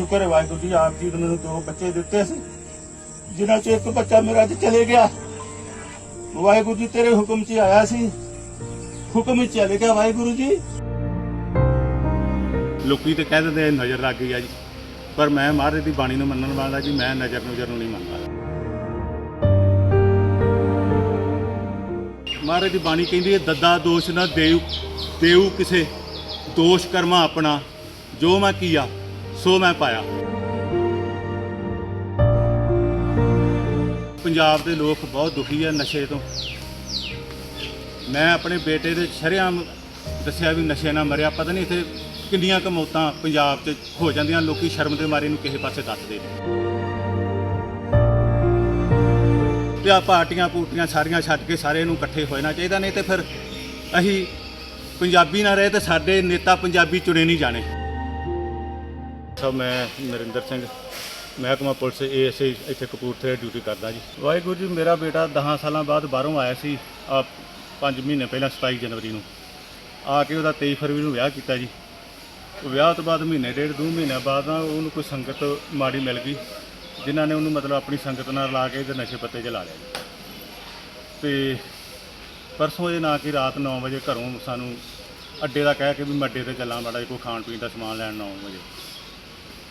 ਸ਼ੁਕਰ ਹੈ ਵਾਹਿਗੁਰੂ ਜੀ, ਆਪ ਜੀ ਨੇ ਮੈਨੂੰ ਦੋ ਬੱਚੇ ਦਿੱਤੇ ਸੀ। ਜਿਨ੍ਹਾਂ ਚੋਂ ਇੱਕ ਬੱਚਾ ਮੇਰਾ ਅੱਜ ਚਲੇ ਗਿਆ, ਵਾਹਿਗੁਰੂ ਜੀ ਤੇਰੇ ਹੁਕਮ 'ਚ ਆਇਆ ਸੀ। ਹੁਕਮ 'ਚ ਚਲੇ ਗਿਆ ਵਾਹਿਗੁਰੂ ਜੀ। ਲੋਕੀ ਤੇ ਕਹਿ ਦਿੰਦੇ ਨਜ਼ਰ ਲੱਗ ਗਈ ਆ ਜੀ। ਪਰ ਮੈਂ ਮਹਾਰਾਜ ਦੀ ਬਾਣੀ ਨੂੰ ਮੰਨਣ ਵਾਲਾ ਜੀ, ਮੈਂ ਨਜ਼ਰ ਨਜ਼ਰ ਨੂੰ ਨਹੀਂ ਮੰਨਦਾ। ਮਹਾਰਾਜ ਦੀ ਬਾਣੀ ਕਹਿੰਦੀ ਹੈ, ਦੱਦਾ ਦੋਸ਼ ਨਾ ਦੇਉ ਦੇਉ ਕਿਸੇ ਦੋਸ਼ ਕਰਮਾ ਆਪਣਾ, ਜੋ ਮੈਂ ਕੀਆ। ਸੋ ਮੈਂ ਪਾਇਆ। ਪੰਜਾਬ ਦੇ ਲੋਕ ਬਹੁਤ ਦੁਖੀ ਆ ਨਸ਼ੇ ਤੋਂ। ਮੈਂ ਆਪਣੇ ਬੇਟੇ ਦੇ ਸ਼ਰੇਆਮ ਦੱਸਿਆ ਵੀ ਨਸ਼ੇ ਨਾਲ ਮਰਿਆ। ਪਤਾ ਨਹੀਂ ਇੱਥੇ ਕਿੰਨੀਆਂ ਕੁ ਮੌਤਾਂ ਪੰਜਾਬ 'ਚ ਹੋ ਜਾਂਦੀਆਂ। ਲੋਕੀ ਸ਼ਰਮ ਦੇ ਮਾਰੇ ਨੂੰ ਕਿਸੇ ਪਾਸੇ ਦੱਸਦੇ ਨੇ ਤੇ ਆ ਪਾਰਟੀਆਂ ਪੂਟੀਆਂ ਸਾਰੀਆਂ ਛੱਡ ਕੇ ਸਾਰੇ ਨੂੰ ਇਕੱਠੇ ਹੋ ਜਾਣਾ ਚਾਹੀਦਾ। ਨਹੀਂ ਤੇ ਫਿਰ ਅਸੀਂ ਪੰਜਾਬੀ ਨਾ ਰਹੇ ਤੇ ਸਾਡੇ ਨੇਤਾ ਪੰਜਾਬੀ ਚੁਣੇ ਨਹੀਂ ਜਾਣੇ। ਸਭ ਮੈਂ ਨਰਿੰਦਰ ਸਿੰਘ, ਮਹਿਕਮਾ ਪੁਲਿਸ ਏਐਸਏ ਇੱਥੇ ਕਪੂਰਥਲੇ ਡਿਊਟੀ ਕਰਦਾ ਜੀ। ਵਾਹਿਗੁਰੂ ਜੀ, ਮੇਰਾ ਬੇਟਾ 10 ਸਾਲਾਂ ਬਾਅਦ ਬਾਹਰੋਂ ਆਇਆ ਸੀ ਆ 5 ਮਹੀਨੇ ਪਹਿਲਾਂ 27 ਜਨਵਰੀ ਨੂੰ। ਆ ਕੇ ਉਹਦਾ 23 ਫਰਵਰੀ ਨੂੰ ਵਿਆਹ ਕੀਤਾ ਜੀ। ਵਿਆਹ ਤੋਂ ਬਾਅਦ ਮਹੀਨੇ ਡੇਢ, ਦੋ ਮਹੀਨੇ ਬਾਅਦ ਨਾ ਉਹਨੂੰ ਕੋਈ ਸੰਗਤ ਮਾੜੀ ਮਿਲ ਗਈ, ਜਿਨ੍ਹਾਂ ਨੇ ਉਹਨੂੰ ਮਤਲਬ ਆਪਣੀ ਸੰਗਤ ਨਾਲ ਲਾ ਕੇ ਤੇ ਨਸ਼ੇ ਪੱਤੇ 'ਚ ਲਾ ਲਿਆ ਜੀ। ਤੇ ਪਰਸੋਂ ਇਹ ਨਾ ਕਿ ਰਾਤ 9 ਵਜੇ ਘਰੋਂ ਸਾਨੂੰ ਅੱਡੇ ਦਾ ਕਹਿ ਕੇ ਵੀ ਮੈਂ ਅੱਡੇ ਤੇ ਚੱਲਾਂ, ਮਾੜਾ ਜਿਹਾ ਕੋਈ ਖਾਣ ਪੀਣ ਦਾ ਸਮਾਨ ਲੈਣ 9 ਵਜੇ।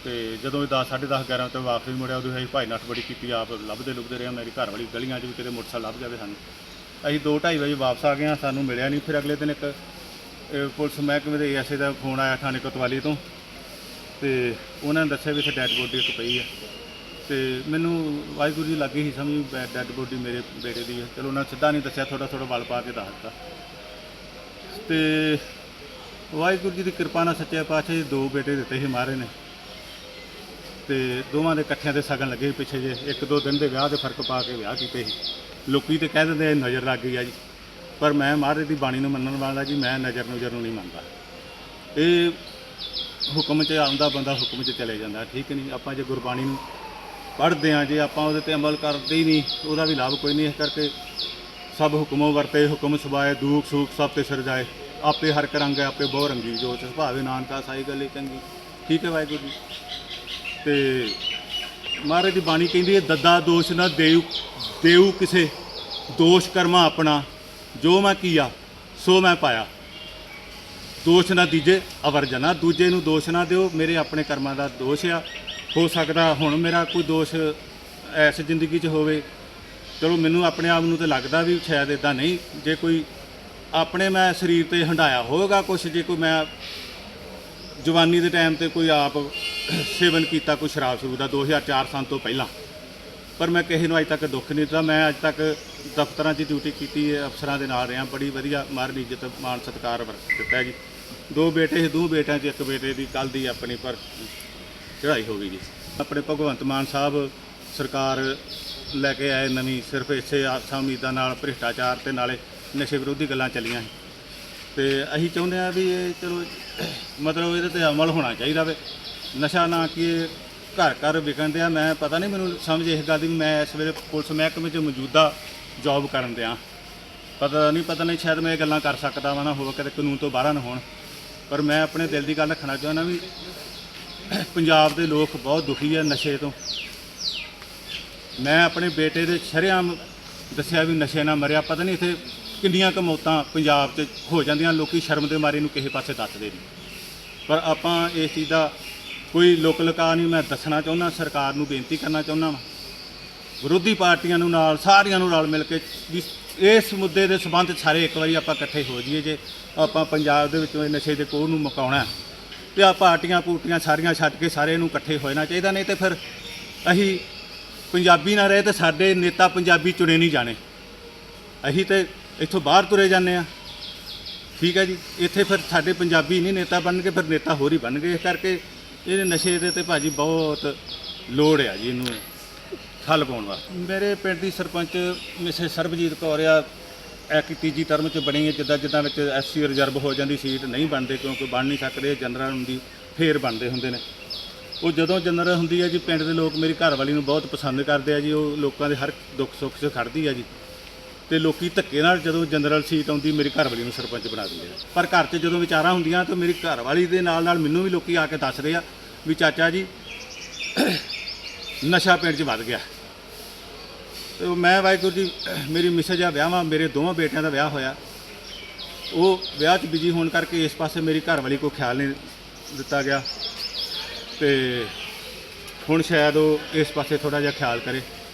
ਤੇ ਜਦੋਂ ਇਹ 10 10:30 11 ਤੇ ਵਾਪਸ ਮੁੜਿਆ, ਉਦੋਂ ਅਸੀਂ ਭਾਈ ਨੱਠ ਬੜੀ ਕੀਤੀ, ਆਪ ਲੱਭਦੇ ਲੁਭਦੇ ਰਹੇ, ਮੇਰੀ ਘਰ ਵਾਲੀ ਗਲੀਆਂ 'ਚ ਵੀ ਕਿਤੇ ਮੋਟਰਸਾਈਕਲ ਲੱਭ ਜਾਵੇ ਸਾਨੂੰ। ਅਸੀਂ 2:30 ਵਜੇ ਵਾਪਸ ਆ ਗਏ ਹਾਂ, ਸਾਨੂੰ ਮਿਲਿਆ ਨਹੀਂ ਫਿਰ ਅਗਲੇ ਦਿਨ ਇੱਕ, ਇਹ ਪੁਲਿਸ ਮਹਿਕਮੇ ਦੇ ਏਐਸਏ ਦਾ ਫੋਨ ਆਇਆ ਥਾਣੇ ਕੋਤਵਾਲੀ ਤੋਂ, ਤੇ ਉਹਨਾਂ ਨੇ ਦੱਸਿਆ ਵੀ ਇੱਥੇ ਡੈੱਡ ਬੋਡੀ ਇੱਕ ਪਈ ਹੈ ਤੇ ਮੈਨੂੰ ਵਾਹਿਗੁਰੂ ਜੀ ਲੱਗੀ ਸੀ ਸਮਝ ਡੈੱਡ ਬੋਡੀ ਮੇਰੇ ਬੇਟੇ ਦੀ ਹੈ ਚਲੋ ਉਹਨਾਂ ਨੇ ਸਿੱਧਾ ਨਹੀਂ ਦੱਸਿਆ ਥੋੜਾ ਥੋੜਾ ਵਲ ਪਾ ਕੇ ਦੱਸ ਦਿੱਤਾ। ਤੇ ਵਾਹਿਗੁਰੂ ਜੀ ਦੀ ਕਿਰਪਾ ਨਾਲ ਸੱਚੇ ਪਾਤਸ਼ਾਹ ਜੀ ਦੋ ਬੇਟੇ ਦਿੱਤੇ ਸੀ ਮਾਰੇ ਨੇ। ਤੇ ਦੋਵਾਂ ਦੇ ਇਕੱਠਿਆਂ ਤੇ ਸਗਨ ਲੱਗੇ ਸੀ ਪਿੱਛੇ ਜੇ ਇੱਕ ਦੋ ਦਿਨ ਦੇ ਵਿਆਹ ਦੇ ਫ਼ਰਕ ਪਾ ਕੇ ਵਿਆਹ ਕੀਤੇ ਸੀ। ਲੋਕੀ ਤੇ ਕਹਿ ਦਿੰਦੇ ਆ, ਨਜ਼ਰ ਲੱਗ ਗਈ ਆ ਜੀ। ਪਰ ਮੈਂ ਮਹਾਰਾਜ ਦੀ ਬਾਣੀ ਨੂੰ ਮੰਨਣ ਵਾਲਾ ਜੀ ਮੈਂ ਨਜ਼ਰ ਨਜ਼ਰ ਨੂੰ ਨਹੀਂ ਮੰਨਦਾ। ਇਹ ਹੁਕਮ 'ਚ ਆਉਂਦਾ ਬੰਦਾ ਹੁਕਮ 'ਚ ਚਲੇ ਜਾਂਦਾ ਠੀਕ ਨਹੀਂ ਆਪਾਂ ਜੇ ਗੁਰਬਾਣੀ ਨੂੰ ਪੜ੍ਹਦੇ ਹਾਂ ਜੇ ਆਪਾਂ ਉਹਦੇ ਤੇ ਅਮਲ ਕਰਦੇ ਹੀ ਨਹੀਂ ਉਹਦਾ ਵੀ ਲਾਭ ਕੋਈ ਨਹੀਂ। ਇਸ ਕਰਕੇ ਸਭ ਹੁਕਮੋਂ ਵਰਤੇ ਹੁਕਮ ਸੁਭਾਏ ਦੂਖ ਸੂਖ ਸਭ ਤੇ ਸਿਰ ਜਾਏ। ਆਪੇ ਹਰ ਕਰੰਗ ਆਪੇ ਬਹੁ ਰੰਗੀ ਜੋ ਤਿਸ ਭਾਵੇ ਨਾਨਕਾ ਸਾਈ ਗੱਲੇ ਚੰਗੀ। ਠੀਕ ਹੈ ਵਾਹਿਗੁਰੂ ਜੀ। ਤੇ ਮਹਾਰਾਜ ਦੀ ਬਾਣੀ ਕਹਿੰਦੀ ਹੈ, ਦੱਦਾ ਦੋਸ਼ ਨਾ ਦੇਉ ਦੇਉ ਕਿਸੇ ਦੋਸ਼ ਕਰਮਾ ਆਪਣਾ, ਜੋ ਮੈਂ ਕੀਆ, ਸੋ ਮੈਂ ਪਾਇਆ। ਦੋਸ਼ ਨਾ ਦੀਜੇ, ਅਵਰ ਜਨਾ, ਦੂਜੇ ਨੂੰ ਦੋਸ਼ ਨਾ ਦਿਓ, ਮੇਰੇ ਆਪਣੇ ਕਰਮਾਂ ਦਾ ਦੋਸ਼ ਆ, ਹੋ ਸਕਦਾ ਹੁਣ ਮੇਰਾ ਕੋਈ ਦੋਸ਼ ਐਸ ਜ਼ਿੰਦਗੀ 'ਚ ਹੋਵੇ। ਚਲੋ, ਮੈਨੂੰ ਆਪਣੇ ਆਪ ਨੂੰ ਤੇ ਲੱਗਦਾ ਵੀ ਸ਼ਾਇਦ ਇਦਾਂ ਨਹੀਂ, ਜੇ ਕੋਈ ਆਪਣੇ ਮੈਂ ਸਰੀਰ ਤੇ ਹੰਡਾਇਆ ਹੋਵੇਗਾ ਕੁਛ, ਜੇ ਕੋਈ ਮੈਂ ਜਵਾਨੀ ਦੇ ਟਾਈਮ ਤੇ ਕੋਈ ਆਪ ਸੇਵਨ ਕੀਤਾ, ਕੋਈ ਸ਼ਰਾਬ ਸ਼ੁਰੂ ਦਾ 2004 ਸਾਲ ਤੋਂ ਪਹਿਲਾਂ। ਪਰ ਮੈਂ ਕਿਸੇ ਨੂੰ ਅਜੇ ਤੱਕ ਦੁੱਖ ਨਹੀਂ ਦਿੱਤਾ। ਮੈਂ ਅੱਜ ਤੱਕ ਦਫ਼ਤਰਾਂ 'ਚ ਡਿਊਟੀ ਕੀਤੀ ਹੈ ਅਫਸਰਾਂ ਦੇ ਨਾਲ ਰਿਹਾ। ਬੜੀ ਵਧੀਆ ਮਾਰਨ ਇੱਜ਼ਤ ਮਾਨ ਸਤਿਕਾਰ ਵਰਤ ਦਿੱਤਾ ਜੀ। ਦੋ ਬੇਟੇ ਸੀ, ਦੋ ਬੇਟਿਆਂ 'ਚ ਇੱਕ ਬੇਟੇ ਦੀ ਕੱਲ ਦੀ ਆਪਣੀ ਪਰ ਚੜ੍ਹਾਈ ਹੋ ਗਈ ਜੀ। ਆਪਣੇ ਭਗਵੰਤ ਮਾਨ ਸਾਹਿਬ ਸਰਕਾਰ ਲੈ ਕੇ ਆਏ ਨਵੀਂ, ਸਿਰਫ ਇਸੇ ਆਸਾਂ ਉਮੀਦਾਂ ਨਾਲ, ਭ੍ਰਿਸ਼ਟਾਚਾਰ ਤੇ ਨਾਲੇ ਨਸ਼ੇ ਵਿਰੋਧੀ ਗੱਲਾਂ ਚੱਲੀਆਂ ਸੀ। ਤੇ ਅਸੀਂ ਚਾਹੁੰਦੇ ਆ ਵੀ ਇਹ ਚਲੋ ਮਤਲਬ ਇਹਦੇ ਤੇ ਅਮਲ ਹੋਣਾ ਚਾਹੀਦਾ ਵੇ। ਨਸ਼ਾ ਨਾ ਕਿ ਘਰ ਘਰ ਵਿਕਣ ਦਿਆ। ਮੈਂ ਪਤਾ ਨਹੀਂ ਮੈਨੂੰ ਸਮਝ ਇਸ ਗੱਲ ਦੀ ਮੈਂ ਇਸ ਵੇਲੇ ਪੁਲਿਸ ਮਹਿਕਮੇ 'ਚ ਮੌਜੂਦਾ ਜੌਬ ਕਰਨ ਦਿਆਂ। ਪਤਾ ਨਹੀਂ ਪਤਾ ਨਹੀਂ, ਸ਼ਾਇਦ ਮੈਂ ਇਹ ਗੱਲਾਂ ਕਰ ਸਕਦਾ ਵਾਂ ਨਾ, ਹੋਵੇ ਕਦੇ ਕਾਨੂੰਨ ਤੋਂ ਬਾਹਰ ਨਾ ਹੋਣ। ਪਰ ਮੈਂ ਆਪਣੇ ਦਿਲ ਦੀ ਗੱਲ ਰੱਖਣਾ ਚਾਹੁੰਦਾ ਵੀ ਪੰਜਾਬ ਦੇ ਲੋਕ ਬਹੁਤ ਦੁਖੀ ਆ ਨਸ਼ੇ ਤੋਂ। ਮੈਂ ਆਪਣੇ ਬੇਟੇ ਦੇ ਸ਼ਰੇਆਮ ਦੱਸਿਆ ਵੀ ਨਸ਼ੇ ਨਾਲ ਮਰਿਆ। ਪਤਾ ਨਹੀਂ ਇੱਥੇ ਕਿੰਨੀਆਂ ਕੁ ਮੌਤਾਂ ਪੰਜਾਬ 'ਚ ਹੋ ਜਾਂਦੀਆਂ ਲੋਕੀ ਸ਼ਰਮ ਦੇ ਮਾਰੇ ਨੂੰ ਕਿਸੇ ਪਾਸੇ ਦੱਸਦੇ ਨਹੀਂ। ਪਰ ਆਪਾਂ ਇਸ ਚੀਜ਼ ਦਾ ਕੋਈ ਲੋਕ ਲਕਾ ਨਹੀਂ ਮੈਂ ਦੱਸਣਾ ਚਾਹੁੰਦਾ ਸਰਕਾਰ ਨੂੰ ਬੇਨਤੀ ਕਰਨਾ ਚਾਹੁੰਦਾ ਵਾਂ। ਵਿਰੋਧੀ ਪਾਰਟੀਆਂ ਨੂੰ ਨਾਲ ਸਾਰੀਆਂ ਨੂੰ ਨਾਲ ਮਿਲ ਕੇ ਵੀ ਇਸ ਮੁੱਦੇ ਦੇ ਸਬੰਧ ਸਾਰੇ ਇੱਕ ਵਾਰੀ ਆਪਾਂ ਇਕੱਠੇ ਹੋ ਜਾਈਏ ਜੇ ਆਪਾਂ ਪੰਜਾਬ ਦੇ ਵਿੱਚੋਂ ਇਹ ਨਸ਼ੇ ਦੇ ਕੋਹ ਨੂੰ ਮੁਕਾਉਣਾ ਹੈ, ਤੇ ਆ ਪਾਰਟੀਆਂ ਪੂਟੀਆਂ ਸਾਰੀਆਂ ਛੱਡ ਕੇ ਸਾਰੇ ਨੂੰ ਇਕੱਠੇ ਹੋਣਾ ਚਾਹੀਦਾ ਨਹੀਂ ਤੇ ਫਿਰ ਅਸੀਂ ਪੰਜਾਬੀ ਨਾ ਰਹੇ ਤੇ ਸਾਡੇ ਨੇਤਾ ਪੰਜਾਬੀ ਚੁਣੇ ਨਹੀਂ ਜਾਣੇ। ਅਸੀਂ ਤੇ ਇੱਥੋਂ ਬਾਹਰ ਤੁਰੇ ਜਾਂਦੇ ਆ। ਠੀਕ ਹੈ ਜੀ। ਇੱਥੇ ਫਿਰ ਸਾਡੇ ਪੰਜਾਬੀ ਨਹੀਂ ਨੇਤਾ ਬਣਨਗੇ ਫਿਰ ਨੇਤਾ ਹੋਰ ਹੀ ਬਣ ਗਏ। ਇਸ ਕਰਕੇ ਇਹਦੇ ਨਸ਼ੇ ਦੇ ਤੇ ਭਾਜੀ ਬਹੁਤ ਲੋੜ ਆ ਜੀ ਇਹਨੂੰ ਠੱਲ ਪਾਉਣ ਵਾਸਤੇ। ਮੇਰੇ ਪਿੰਡ ਦੀ ਸਰਪੰਚ ਮਿਸਿਸ ਸਰਬਜੀਤ ਕੌਰ ਆ ਐਕੀ ਤੀਜੀ ਟਰਮ ਚ ਬਣੀ ਹੈ ਜਿੱਦਾਂ ਜਿੱਦਾਂ ਵਿੱਚ ਐਸਸੀ ਰਿਜ਼ਰਵ ਹੋ ਜਾਂਦੀ, ਸੀਟ ਨਹੀਂ ਬਣਦੇ, ਕਿਉਂਕਿ ਬਣ ਨਹੀਂ ਸਕਦੇ, ਜਨਰਲ ਹੁੰਦੀ, ਫੇਰ ਬਣਦੇ ਹੁੰਦੇ ਨੇ। ਉਹ ਜਦੋਂ ਜਨਰਲ ਹੁੰਦੀ ਹੈ ਜੀ, ਪਿੰਡ ਦੇ ਲੋਕ ਮੇਰੀ ਘਰ ਵਾਲੀ ਨੂੰ ਬਹੁਤ ਪਸੰਦ ਕਰਦੇ ਆ ਜੀ। ਉਹ ਲੋਕਾਂ ਦੇ ਹਰ ਦੁੱਖ ਸੁੱਖ 'ਚ ਖੜਦੀ ਆ ਜੀ। ਤੇ ਲੋਕੀ ਧੱਕੇ ਨਾਲ ਜਦੋਂ ਜਨਰਲ ਸੀਟ ਆਉਂਦੀ, ਮੇਰੀ ਘਰ ਵਾਲੀ ਨੂੰ ਸਰਪੰਚ ਬਣਾ ਦਿੰਦੇ ਆ। ਪਰ ਘਰ 'ਚ ਜਦੋਂ ਵਿਚਾਰਾਂ ਹੁੰਦੀਆਂ, ਤਾਂ ਮੇਰੀ ਘਰ ਵਾਲੀ ਦੇ ਨਾਲ ਨਾਲ ਮੈਨੂੰ ਵੀ ਲੋਕੀ ਆ ਕੇ ਦੱਸ ਰਹੇ ਆ ਵੀ ਚਾਚਾ ਜੀ, ਨਸ਼ਾ ਪਿੰਡ 'ਚ ਵੱਧ ਗਿਆ। ਤੇ ਮੈਂ ਵਾਹਿਗੁਰੂ ਜੀ, ਮੇਰੀ ਮਿਸਜ ਆ ਵਿਆਹਾਂ ਮੇਰੇ ਦੋਵਾਂ ਬੇਟਿਆਂ ਦਾ ਵਿਆਹ ਹੋਇਆ। ਉਹ ਵਿਆਹ 'ਚ ਬਿਜ਼ੀ ਹੋਣ ਕਰਕੇ ਇਸ ਪਾਸੇ ਮੇਰੀ ਘਰ ਵਾਲੀ ਕੋਈ ਖਿਆਲ ਨਹੀਂ ਦਿੱਤਾ ਗਿਆ। ਤੇ ਹੁਣ ਸ਼ਾਇਦ ਉਹ ਇਸ ਪਾਸੇ ਥੋੜਾ ਜਿਹਾ ਖਿਆਲ ਕਰੇ।